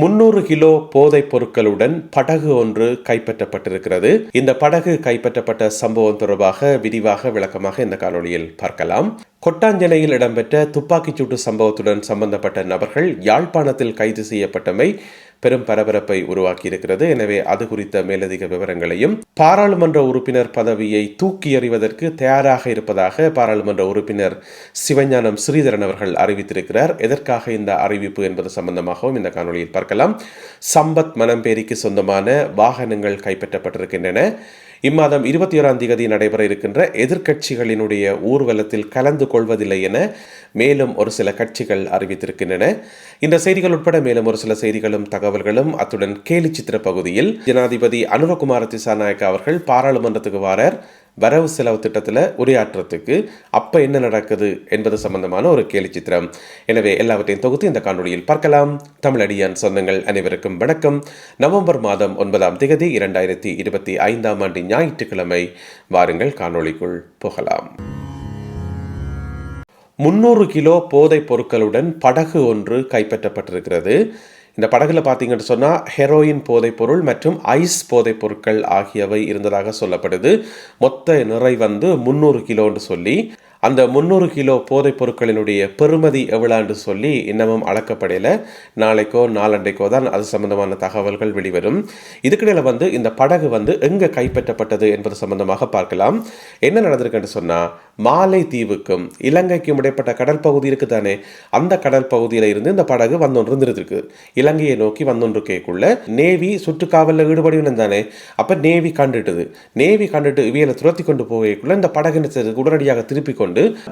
முன்னூறு கிலோ போதைப் பொருட்களுடன் படகு ஒன்று கைப்பற்றப்பட்டிருக்கிறது. இந்த படகு கைப்பற்றப்பட்ட சம்பவம் தொடர்பாக விரிவாக விளக்கமாக இந்த காணொளியில் பார்க்கலாம். கொட்டாஞ்சனையில் இடம்பெற்ற துப்பாக்கிச்சூட்டு சம்பவத்துடன் சம்பந்தப்பட்ட நபர்கள் யாழ்ப்பாணத்தில் கைது செய்யப்பட்டமை பெரும் பரபரப்பை உருவாக்கியிருக்கிறது. எனவே அது குறித்த மேலதிக விவரங்களையும் பாராளுமன்ற உறுப்பினர் பதவியை தூக்கி எறிவதற்கு தயாராக இருப்பதாக பாராளுமன்ற உறுப்பினர் சிவஞானம் ஸ்ரீதரன் அவர்கள் அறிவித்திருக்கிறார். எதற்காக இந்த அறிவிப்பு என்பது சம்பந்தமாகவும் இந்த காணொளியில் பார்க்கலாம். சம்பத் மனம்பேரிக்கு சொந்தமான வாகனங்கள் கைப்பற்றப்பட்டிருக்கின்றன. இம்மாதம் இருபத்தி ஓராம் தேதி நடைபெற இருக்கின்ற எதிர்க்கட்சிகளினுடைய ஊர்வலத்தில் கலந்து கொள்வதில்லை என மேலும் ஒரு சில கட்சிகள் அறிவித்திருக்கின்றன. இந்த செய்திகள் உட்பட மேலும் ஒரு சில செய்திகளும் தகவல்களும் அத்துடன் கேலி சித்திர பகுதியில் ஜனாதிபதி அனுரகுமார திசாநாயக்க அவர்கள் பாராளுமன்றத்துக்கு வாரார். வரவு செலவு திட்டத்தில் உரையாற்றுறதுக்கு அப்போ என்ன நடக்குது என்பது சம்பந்தமான ஒரு கேலி சித்திரம். எனவே எல்லாவற்றையும் தொகுத்து இந்த காணொளியில் பார்க்கலாம். தமிழடியான் சொந்தங்கள் அனைவருக்கும் வணக்கம். நவம்பர் மாதம் ஒன்பதாம் திகதி இரண்டாயிரத்தி இருபத்தி ஐந்தாம் ஆண்டு ஞாயிற்றுக்கிழமை. வாருங்கள் காணொளிக்குள் போகலாம். முன்னூறு கிலோ போதைப் பொருட்களுடன் படகு ஒன்று கைப்பற்றப்பட்டிருக்கிறது. இந்த படகுல பார்த்தீங்கன்னு சொன்னால் ஹெரோயின் போதைப்பொருள் மற்றும் ஐஸ் போதைப் பொருட்கள் ஆகியவை இருந்ததாக சொல்லப்படுது. மொத்த நிறை வந்து முந்நூறு கிலோன்னு சொல்லி அந்த முந்நூறு கிலோ போதைப் பொருட்களினுடைய பெறுமதி எவ்வளான்னு சொல்லி இன்னமும் அளக்கப்படையில். நாளைக்கோ நாளண்டைக்கோ தான் அது சம்பந்தமான தகவல்கள் வெளிவரும். இதுக்கிடையில் வந்து இந்த படகு வந்து எங்கே கைப்பற்றப்பட்டது என்பது சம்பந்தமாக பார்க்கலாம். என்ன நடந்திருக்குன்னு சொன்னால் மாலை தீவுக்கும் இலங்கைக்கும் இடைப்பட்ட கடல் பகுதி இருக்குது தானே அந்த கடல் பகுதியில் இருந்து இந்த படகு வந்தொன்று இருந்திருக்கு இலங்கையை நோக்கி வந்தொன்று கேக்குள்ள நேவி சுற்றுக்காவலில் ஈடுபடுவினம் தானே? அப்போ நேவி கண்டுட்டுது. நேவி கண்டுட்டு இவியலை துரத்தி கொண்டு போகக்குள்ள இந்த படகு உடனடியாக திருப்பி கொண்டு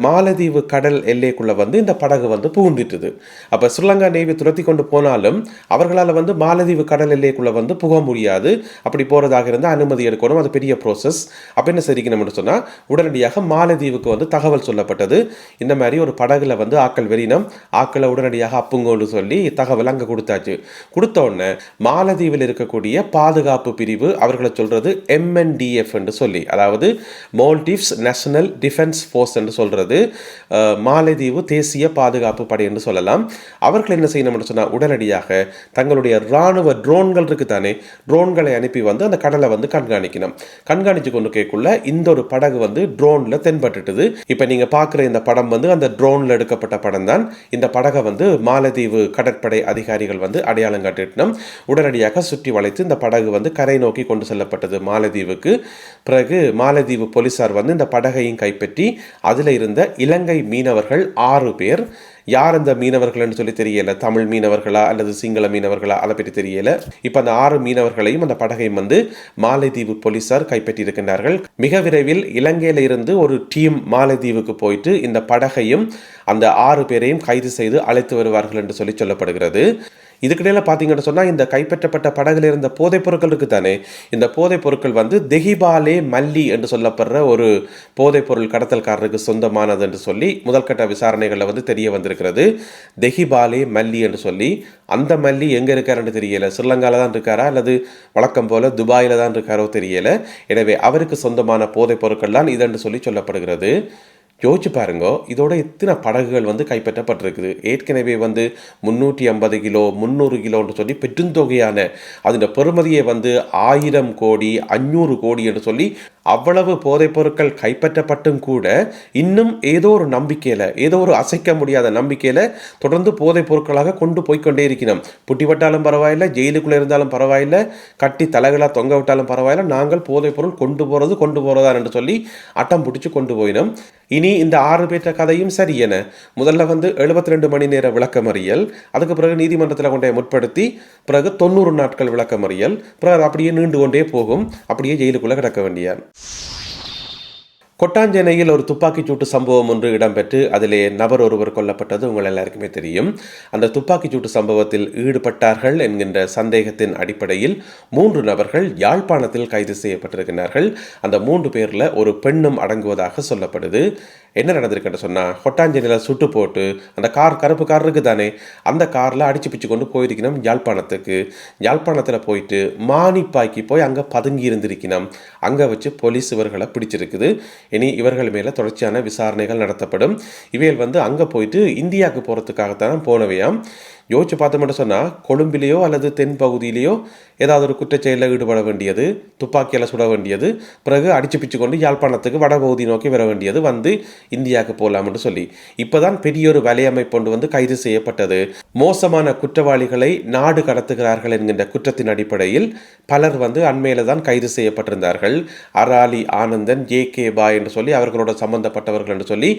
மாலதீவு கடல் எல்லைக்குள்ளே வந்து இந்த படகு வந்து புகுந்துட்டுது. அப்போ ஸ்ரீலங்கா நேவி துரத்தி கொண்டு போனாலும் அவர்களால் வந்து மாலதீவு கடல் எல்லைக்குள்ளே வந்து புக முடியாது. அப்படி போறதாக இருந்தால் அனுமதி எடுக்கணும். அது பெரிய ப்ரோசஸ் அப்போ என்ன சரிக்கணும்னு சொன்னால் உடனடியாக மாலதீவுக்கு வந்து தகவல் சொல்லப்பட்டது. இந்த மாதிரி ஒரு படகுல வந்து ஆக்கள் வெறினம் ஆக்களை உடனடியாக அப்புங்கோன்னு சொல்லி தகவல் அங்கே கொடுத்தாச்சு. கொடுத்த உடனே மாலதீவில் இருக்கக்கூடிய பாதுகாப்பு பிரிவு அவர்களை சொல்கிறது எம்என்டிஎஃப் என்று சொல்லி. அதாவது மோல்டிவ்ஸ் நேஷனல் டிஃபென்ஸ் ஃபோர்ஸ் என்று சொல்றது. மாலைதீவு தேசிய பாதுகாப்பு படை என்று சொல்லலாம். அவர்கள் என்ன செய்யணும்னு சொன்னால் உடனடியாக தங்களுடைய இராணுவ ட்ரோன்கள் இருக்கு தானே ட்ரோன்களை அனுப்பி வந்து அந்த கடலை வந்து கண்காணிக்கணும். கண்காணித்து கொண்டு கேட்குள்ள இந்த ஒரு படகு வந்து ட்ரோனில் தென்பட்டுட்டுது. இப்போ நீங்கள் பார்க்குற இந்த படம் வந்து அந்த ட்ரோனில் எடுக்கப்பட்ட படம் தான். இந்த படகை வந்து மாலத்தீவு கடற்படை அதிகாரிகள் வந்து அடையாளம் காட்டிட்டோம் உடனடியாக சுற்றி வளைத்து இந்த படகு வந்து கரை நோக்கி கொண்டு செல்லப்பட்டது மாலத்தீவுக்கு பிறகு மாலத்தீவு போலீஸார் வந்து இந்த படகையும் கைப்பற்றி அதில் இருந்த இலங்கை மீனவர்கள் ஆறு பேர். யார் அந்த மீனவர்கள்னு சொல்லி தெரியல. தமிழ் மீனவர்களா அல்லது சிங்கள மீனவர்களா அதை பற்றி தெரியல. இப்போ அந்த ஆறு மீனவர்களையும் அந்த படகையும் வந்து மாலைதீவு போலீசார் கைப்பற்றியிருக்கின்றார்கள். மிக விரைவில் இலங்கையில இருந்து ஒரு டீம் மாலைதீவுக்கு போயிட்டு இந்த படகையும் அந்த ஆறு பேரையும் கைது செய்து அழைத்து வருவார்கள் என்று சொல்லி சொல்லப்படுகிறது. இதுக்கிடையில் பார்த்தீங்கன்னு சொன்னால் இந்த கைப்பற்றப்பட்ட படகுல இருந்த போதைப் பொருட்கள் இருக்குது தானே இந்த போதைப் பொருட்கள் வந்து தெஹிபாலே மல்லி என்று சொல்லப்படுற ஒரு போதைப் பொருள் கடத்தல்காரருக்கு சொந்தமானது என்று சொல்லி முதல்கட்ட விசாரணைகளில் வந்து தெரிய வந்திருக்கிறது. தெஹிபாலே மல்லி என்று சொல்லி அந்த மல்லி எங்கே இருக்காருன்னு தெரியல. ஸ்ரீலங்காவில் தான் இருக்காரா? அல்லது வழக்கம் போல் துபாயில் தான் இருக்காரோ தெரியல. எனவே அவருக்கு சொந்தமான போதைப் பொருட்கள் தான் இதென்று சொல்லி சொல்லப்படுகிறது. யோசிச்சு பாருங்க இதோட எத்தனை படகுகள் வந்து கைப்பற்றப்பட்டிருக்குது. ஏற்கனவே வந்து முந்நூற்றி ஐம்பது கிலோ முந்நூறு கிலோன்னு சொல்லி பெருந்தொகையான அதில் பெறுமதியை வந்து ஆயிரம் கோடி அஞ்சூறு கோடி என்று சொல்லி அவ்வளவு போதைப் பொருட்கள் கைப்பற்றப்பட்டும் கூட இன்னும் ஏதோ ஒரு நம்பிக்கையில் ஏதோ ஒரு அசைக்க முடியாத நம்பிக்கையில் தொடர்ந்து போதைப் பொருட்களாக கொண்டு போய்க்கொண்டே இருக்கிறோம். புட்டிப்பட்டாலும் பரவாயில்ல ஜெயிலுக்குள்ளே இருந்தாலும் பரவாயில்ல கட்டி தலைகளாக தொங்க விட்டாலும் பரவாயில்ல நாங்கள் போதைப் பொருள் கொண்டு போகிறது கொண்டு போகிறதா என்று சொல்லி அட்டம் பிடிச்சி கொண்டு போயினோம். இனி இந்த ஆறு பேற்ற கதையும் சரி என முதல்ல வந்து எழுபத்தி ரெண்டு மணி நேர விளக்கமறியல் அதுக்கு பிறகு நீதிமன்றத்தில் கொண்டே முற்படுத்தி பிறகு தொண்ணூறு நாட்கள் விளக்கமறியல் பிறகு அது அப்படியே நீண்டு கொண்டே போகும் அப்படியே ஜெயிலுக்குள்ளே கிடக்க வேண்டியார் கொட்டாஞ்சேனையில் ஒரு துப்பாக்கிச் சூட்டு சம்பவம் ஒன்று இடம்பெற்று அதிலே நபர் ஒருவர் கொல்லப்பட்டது உங்கள் எல்லாருக்குமே தெரியும். அந்த துப்பாக்கிச் சூட்டு சம்பவத்தில் ஈடுபட்டார்கள் என்கின்ற சந்தேகத்தின் அடிப்படையில் மூன்று நபர்கள் யாழ்ப்பாணத்தில் கைது செய்யப்பட்டிருக்கிறார்கள். அந்த மூன்று பேரில் ஒரு பெண்ணும் அடங்குவதாக சொல்லப்படுது. என்ன நடந்திருக்குன்னு சொன்னால் கொட்டாஞ்சேனையில் சுட்டு போட்டு அந்த கார் கருப்பு கார் இருக்குது தானே அந்த காரில் அடிச்சு பிச்சு கொண்டு போயிருக்கணும் யாழ்ப்பாணத்துக்கு. யாழ்ப்பாணத்தில் போயிட்டு மானிப்பாய்க்கு போய் அங்கே பதுங்கி இருந்திருக்கணும். அங்கே வச்சு போலீஸ் இவர்களை பிடிச்சிருக்குது. இனி இவர்கள் மேலே தொடர்ச்சியான விசாரணைகள் நடத்தப்படும். இவைகள் வந்து அங்கே போயிட்டு இந்தியாவுக்கு போகிறதுக்காகத்தான் போனவையாம். யோசிச்சு பார்த்தோம்னு சொன்னால் கொழும்பிலேயோ அல்லது தென் பகுதியிலேயோ ஏதாவது ஒரு குற்றச்செயலில் ஈடுபட வேண்டியது துப்பாக்கியால் சுட வேண்டியது பிறகு அடிச்சு பிச்சு கொண்டு யாழ்ப்பாணத்துக்கு வடபகுதி நோக்கி வர வேண்டியது வந்து இந்தியாவுக்கு போகலாம்னு சொல்லி. இப்போதான் பெரிய ஒரு வலையமைப்பு கொண்டு வந்து கைது செய்யப்பட்டது. மோசமான குற்றவாளிகளை நாடு கடத்துகிறார்கள் என்கின்ற குற்றத்தின் அடிப்படையில் பலர் வந்து அண்மையில் தான் கைது செய்யப்பட்டிருந்தார்கள். அராலி ஆனந்தன் ஜே கே பாய் என்று சொல்லி அவர்களோட சம்பந்தப்பட்டவர்கள் என்று சொல்லி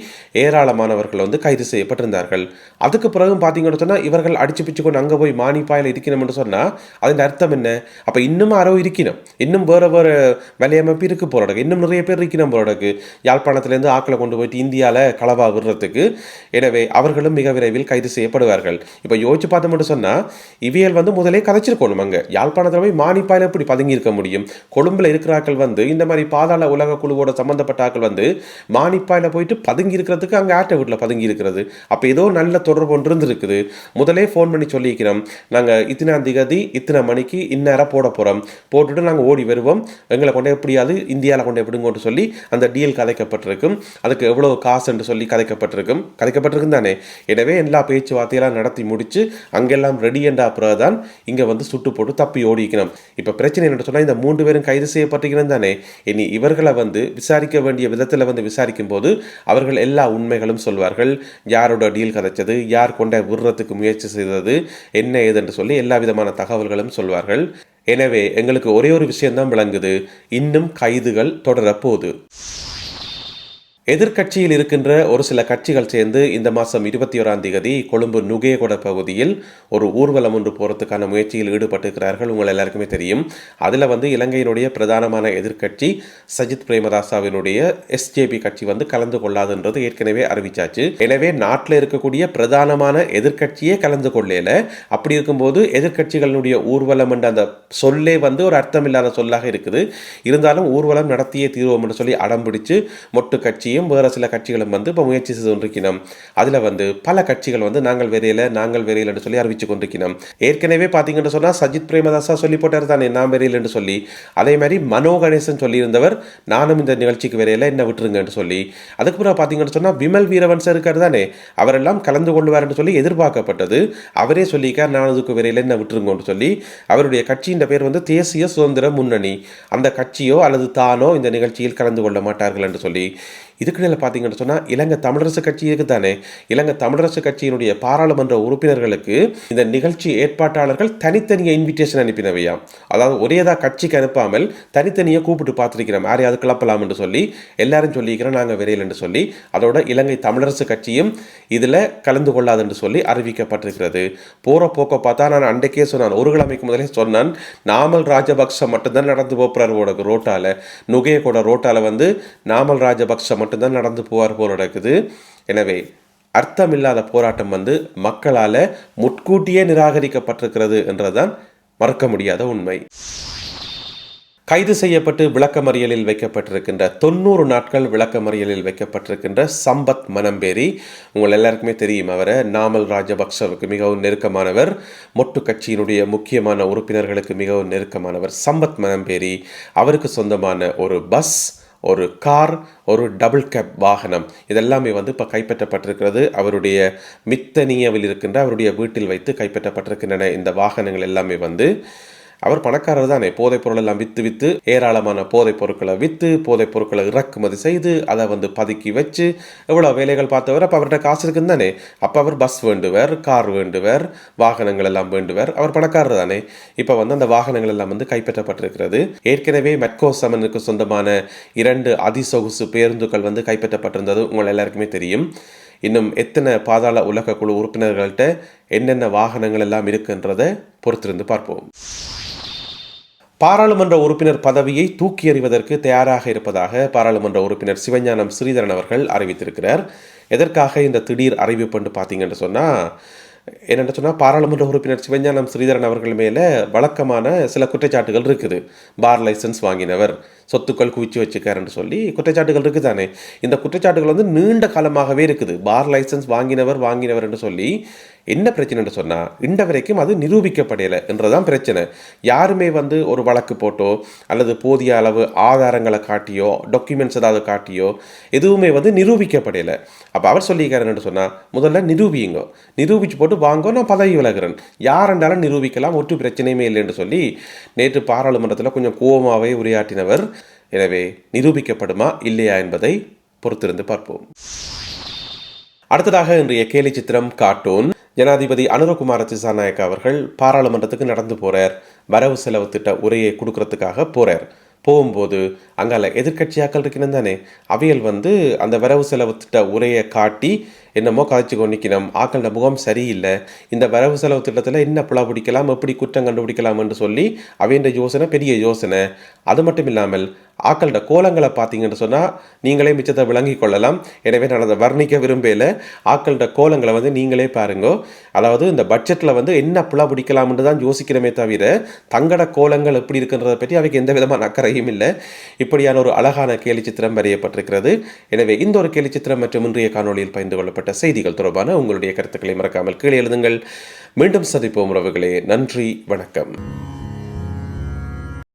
ஏராளமானவர்கள் வந்து கைது செய்யப்பட்டிருந்தார்கள். அதுக்கு பிறகு பார்த்தீங்கன்னு சொன்னால் இவர்கள் அடிச்சு பிச்சு கொண்டு அங்கே போய் மானிப்பாயில் இருக்கணும்னு சொன்னால் அதன் அர்த்தம் என்ன? அப்போ இன்னும் அரோ இருக்கணும் இன்னும் வேறு வேறு வலையமைப்பு இருக்குது போகிறதுக்கு இன்னும் நிறைய பேர் இருக்கணும் போகிறதுக்கு யாழ்ப்பாணத்துலேருந்து ஆக்களை கொண்டு போயிட்டு இந்தியாவில் களவா விடுறதுக்கு எனவே அவர்களும் மிக விரைவில் கைது செய்யப்படுவார்கள் இப்போ யோசிச்சு பார்த்தோம் மட்டும் சொன்னால் இவியல் வந்து முதலே கதைச்சிருக்கணும் அங்கே யாழ்ப்பாணத்தில் போய் மானிப்பாயில் எப்படி பதுங்கி இருக்க முடியும் கொழும்பில் இருக்கிறாக்கள் வந்து இந்த மாதிரி பாதாள உலக குழுவோட சம்மந்தப்பட்ட ஆக்கள் வந்து மானிப்பாயில் போயிட்டு பதுங்கி இருக்கிறதுக்கு அங்கே ஆட்டை வீட்டில் பதுங்கி இருக்கிறது அப்போ ஏதோ நல்ல தொடர்பு ஒன்று இருந்திருக்குது முதலே ஃபோன் பண்ணி சொல்லிக்கிறோம் நாங்கள் இத்தனாம் திகதி இத்தனை மணிக்கு இந்நேரம் போட போகிறோம் போட்டுட்டு நாங்கள் ஓடி வருவோம். எங்களை கொண்டே எப்படியாவது இந்தியாவில் கொண்டே விடுங்கன்னு சொல்லி அந்த டீல் கதைக்கப்பட்டிருக்கும் அதுக்கு எவ்வளோ காசுன்னு சொல்லி கதைக்கப்பட்டிருக்கும் கதைக்கப்பட்டிருக்கும் தானே. எனவே எல்லா பேச்சுவார்த்தையெல்லாம் நடத்தி முடித்து அங்கெல்லாம் ரெடி என்ற அப்புறம் தான் இங்கே வந்து சுட்டு போட்டு தப்பி ஓடிக்கணும் இப்போ பிரச்சனை என்ன சொன்னால் இந்த மூன்று பேரும் கைது செய்யப்பட்டிருக்கிறோம் தானே. இனி இவர்களை வந்து விசாரிக்க வேண்டிய விதத்தில் வந்து விசாரிக்கும் போது அவர்கள் எல்லா உண்மைகளும் சொல்வார்கள். யாரோட டீல் கதைச்சது? யார் கொண்ட விடுறதுக்கு முயற்சி செய்தது என்ன ஏதென்று சொல்லி எல்லா விதமான தகவல்களும் சொல்வார்கள். எனவே எங்களுக்கு ஒரே ஒரு விஷயம்தான் விளங்குது. இன்னும் கைதுகள் தொடரப்போகுது. எதிர்க்கட்சியில் இருக்கின்ற ஒரு சில கட்சிகள் சேர்ந்து இந்த மாதம் இருபத்தி ஓராம் தேதி கொழும்பு நுகேகொட பகுதியில் ஒரு ஊர்வலம் ஒன்று போகிறதுக்கான முயற்சியில் ஈடுபட்டிருக்கிறார்கள். உங்கள் எல்லாருக்குமே தெரியும். அதில் வந்து இலங்கையினுடைய பிரதானமான எதிர்க்கட்சி சஜித் பிரேமதாசாவினுடைய எஸ்ஜேபி கட்சி வந்து கலந்து கொள்ளாதுன்றது ஏற்கனவே அறிவிச்சாச்சு. எனவே நாட்டில் இருக்கக்கூடிய பிரதானமான எதிர்க்கட்சியே கலந்து கொள்ளல. அப்படி இருக்கும்போது எதிர்கட்சிகளினுடைய ஊர்வலம் என்ற அந்த சொல்லே வந்து ஒரு அர்த்தமில்லாத சொல்லாக இருக்குது. இருந்தாலும் ஊர்வலம் நடத்திய தீர்வோம் என்று சொல்லி அடம்பிடிச்சு மொட்டு கட்சியும் வேறு சில கட்சிகளும் வந்து இப்போ முயற்சி செய்து கொண்டிருக்கணும் அதில் வந்து பல கட்சிகள் வந்து நாங்கள் விரையில் நாங்கள் வெறையில் என்று சொல்லி அறிவிச்சு கொண்டிருக்கணும் ஏற்கனவே பார்த்தீங்கன்னு சொன்னால் சஜித் பிரேமதாசா சொல்லி போட்டார் தானே நான் வெறையில் என்று சொல்லி. அதே மாதிரி மனோ கணேசன் சொல்லியிருந்தவர் நானும் இந்த நிகழ்ச்சிக்கு விரையில் என்ன விட்டுருங்கன்னு சொல்லி. அதுக்கப்புறம் பார்த்தீங்கன்னு சொன்னால் விமல் வீரவன் சார் இருக்கார் தானே அவரெல்லாம் கலந்து கொள்வார்னு சொல்லி எதிர்பார்க்கப்பட்டது. அவரே சொல்லியிருக்கார் நான் அதுக்கு விரையில் என்ன விட்டுருங்கன்னு சொல்லி. அவருடைய கட்சியின் பேர் வந்து தேசிய சுதந்திர முன்னணி. அந்த கட்சியோ அல்லது தானோ இந்த நிகழ்ச்சியில் கலந்து கொள்ள மாட்டார்கள் என்று சொல்லி. இதுக்கிடையில் பார்த்தீங்கன்னு சொன்னால் இலங்கை தமிழரசு கட்சி தானே இலங்கை தமிழரசு கட்சியினுடைய பாராளுமன்ற உறுப்பினர்களுக்கு இந்த நிகழ்ச்சி ஏற்பாட்டாளர்கள் தனித்தனியாக இன்விடேஷன் அனுப்பினவையாம். அதாவது ஒரேதா கட்சிக்கு அனுப்பாமல் தனித்தனியாக கூப்பிட்டு பார்த்துருக்கிறோம். யாரையாவது கிளப்பலாம் என்று சொல்லி எல்லாரும் சொல்லிக்கிறோம் நாங்கள் விரையில் என்று சொல்லி. அதோட இலங்கை தமிழரசு கட்சியும் இதில் கலந்து கொள்ளாது என்று சொல்லி அறிவிக்கப்பட்டிருக்கிறது. போகிற போக்க பார்த்தா நான் அன்றைக்கே சொன்னான் ஒரு கிழமைக்கு முதலே சொன்னான் நாமல் ராஜபக்ஷ மட்டும்தான் நடந்து போகிறார் ரோட்டால் ரோட்டால. நுகைய கூட வந்து நாமல் ராஜபக்ஷ மட்டும் மட்டும்தான் நடந்து போவார் போல் நடக்குது. எனவே அர்த்தமில்லாத போராட்டம் வந்து மக்களால் முட்கூட்டியே நிராகரிக்கப்பட்டிருக்கிறது என்றதுதான் மறக்க முடியாத உண்மை. கைது செய்யப்பட்டு விளக்கமறியலில் வைக்கப்பட்டிருக்கின்ற தொண்ணூறு நாட்கள் விளக்கமறியலில் வைக்கப்பட்டிருக்கின்ற சம்பத் மனம்பேரி உங்கள் எல்லாருக்குமே தெரியும். அவரை நாமல் ராஜபக்சவுக்கு மிகவும் நெருக்கமானவர் மொட்டு கட்சியினுடைய முக்கியமான உறுப்பினர்களுக்கு மிகவும் நெருக்கமானவர் சம்பத் மனம்பேரி அவருக்கு சொந்தமான ஒரு பஸ் ஒரு கார் ஒரு டபுள் கேப் வாகனம். இதெல்லாமே வந்து இப்போ கைப்பற்றப்பட்டிருக்கிறது. அவருடைய மித்தனியவில் இருக்கின்ற அவருடைய வீட்டில் வைத்து கைப்பற்றப்பட்டிருக்கின்றன இந்த வாகனங்கள் எல்லாமே வந்து. அவர் பணக்காரர் தானே. போதைப் பொருள் எல்லாம் விற்று விற்று ஏராளமான போதைப் பொருட்களை விற்று போதைப் பொருட்களை இறக்குமதி செய்து அதை வந்து பதுக்கி வச்சு எவ்வளோ வேலைகள் பார்த்தவர் அப்போ அவர்கிட்ட காசு இருக்குன்னு தானே. அப்போ அவர் பஸ் வேண்டுவர் கார் வேண்டுவர் வாகனங்கள் எல்லாம் வேண்டுவர். அவர் பணக்காரர் தானே. இப்போ வந்து அந்த வாகனங்கள் எல்லாம் வந்து கைப்பற்றப்பட்டிருக்கிறது. ஏற்கனவே மெட்கோ சமனுக்கு சொந்தமான இரண்டு அதிசொகுசு பேருந்துகள் வந்து கைப்பற்றப்பட்டிருந்தது. உங்கள் எல்லாருக்குமே தெரியும். இன்னும் எத்தனை பாதாள உலக குழு உறுப்பினர்கள்ட்ட என்னென்ன வாகனங்கள் எல்லாம் இருக்குன்றதை பொறுத்திருந்து பார்ப்போம். பாராளுமன்ற உறுப்பினர் பதவியை தூக்கி எறிவதற்கு தயாராக இருப்பதாக பாராளுமன்ற உறுப்பினர் சிவஞானம் ஸ்ரீதரன் அவர்கள் அறிவித்திருக்கிறார். எதற்காக இந்த திடீர் அறிவிப்புன்னு பார்த்தீங்கன்னு சொன்னால் என்னென்னு சொன்னால் பாராளுமன்ற உறுப்பினர் சிவஞானம் ஸ்ரீதரன் அவர்கள் மேலே வழக்கமான சில குற்றச்சாட்டுகள் இருக்குது. பார் லைசன்ஸ் வாங்கினவர். சொத்துக்கள் குவிச்சு வச்சுக்காருன்னு சொல்லி குற்றச்சாட்டுகள் இருக்குது தானே இந்த குற்றச்சாட்டுகள் வந்து நீண்ட காலமாகவே இருக்குது. பார் லைசன்ஸ் வாங்கினவர் வாங்கினவர் என்று சொல்லி என்ன பிரச்சனைன்னு சொன்னால் இன்ற வரைக்கும் அது நிரூபிக்கப்படையலை என்றதான் பிரச்சனை. யாருமே வந்து ஒரு வழக்கு போட்டோ அல்லது போதிய அளவு ஆதாரங்களை காட்டியோ டாக்குமெண்ட்ஸ் ஏதாவது காட்டியோ எதுவுமே வந்து நிரூபிக்கப்படையலை அப்போ அவர் சொல்லியிருக்காருன்னு சொன்னால் முதல்ல நிரூபியுங்க. நிரூபிச்சு போட்டு வாங்க நான் பதவி விலகிறேன். யாரெண்டாலும் நிரூபிக்கலாம் ஒற்று பிரச்சனையுமே இல்லைன்னு சொல்லி நேற்று பாராளுமன்றத்தில் கொஞ்சம் கோபமாகவே உரையாற்றினவர் எனவே நிரூபிக்கப்படுமா இல்லையா என்பதை பொறுத்திருந்து பார்ப்போம். அடுத்ததாக இன்றைய கேலி சித்திரம் கார்ட்டூன். ஜனாதிபதி அனுரகுமார திசாநாயக்க அவர்கள் பாராளுமன்றத்துக்கு நடந்து போறார். வரவு செலவு திட்ட உரையை கொடுக்கறதுக்காக போறார். போகும்போது அங்கால எதிர்க்கட்சியாக்கள் இருக்கணும் தானே. அவையல் வந்து அந்த வரவு செலவு திட்ட உரையை காட்டி என்னமோ காய்ச்சி கொண்டிக்கணும் ஆக்களோட முகம் சரியில்லை. இந்த வரவு செலவு திட்டத்தில் என்ன புலா பிடிக்கலாம் எப்படி குற்றம் கண்டுபிடிக்கலாம் என்று சொல்லி அவையின் யோசனை பெரிய யோசனை. அது மட்டும் இல்லாமல் ஆக்களோட கோலங்களை பார்த்தீங்கன்னு சொன்னால் நீங்களே மிச்சத்தை விளங்கி கொள்ளலாம். எனவே நான் அதை வர்ணிக்க விரும்பல. ஆக்களோட கோலங்களை வந்து நீங்களே பாருங்க. அதாவது இந்த பட்ஜெட்டில் வந்து என்ன புலா பிடிக்கலாம்னு தான் யோசிக்கிறமே தவிர தங்கட கோலங்கள் எப்படி இருக்குன்றதை பற்றி அவைக்கு எந்த விதமான அக்கறையும் இல்லை. இப்படியான ஒரு அழகான கேலி சித்திரம் வரையப்பட்டிருக்கிறது. எனவே இந்த ஒரு கேலி சித்திரம் மற்றும் இன்றைய காணொளியில் பகிர்ந்து கொள்ளப்பட்ட செய்திகள் தொடர்பான உங்களுடைய கருத்துக்களை மறக்காமல் கீழே எழுதுங்கள். மீண்டும் சந்திப்போம் உறவுகளே. நன்றி வணக்கம்.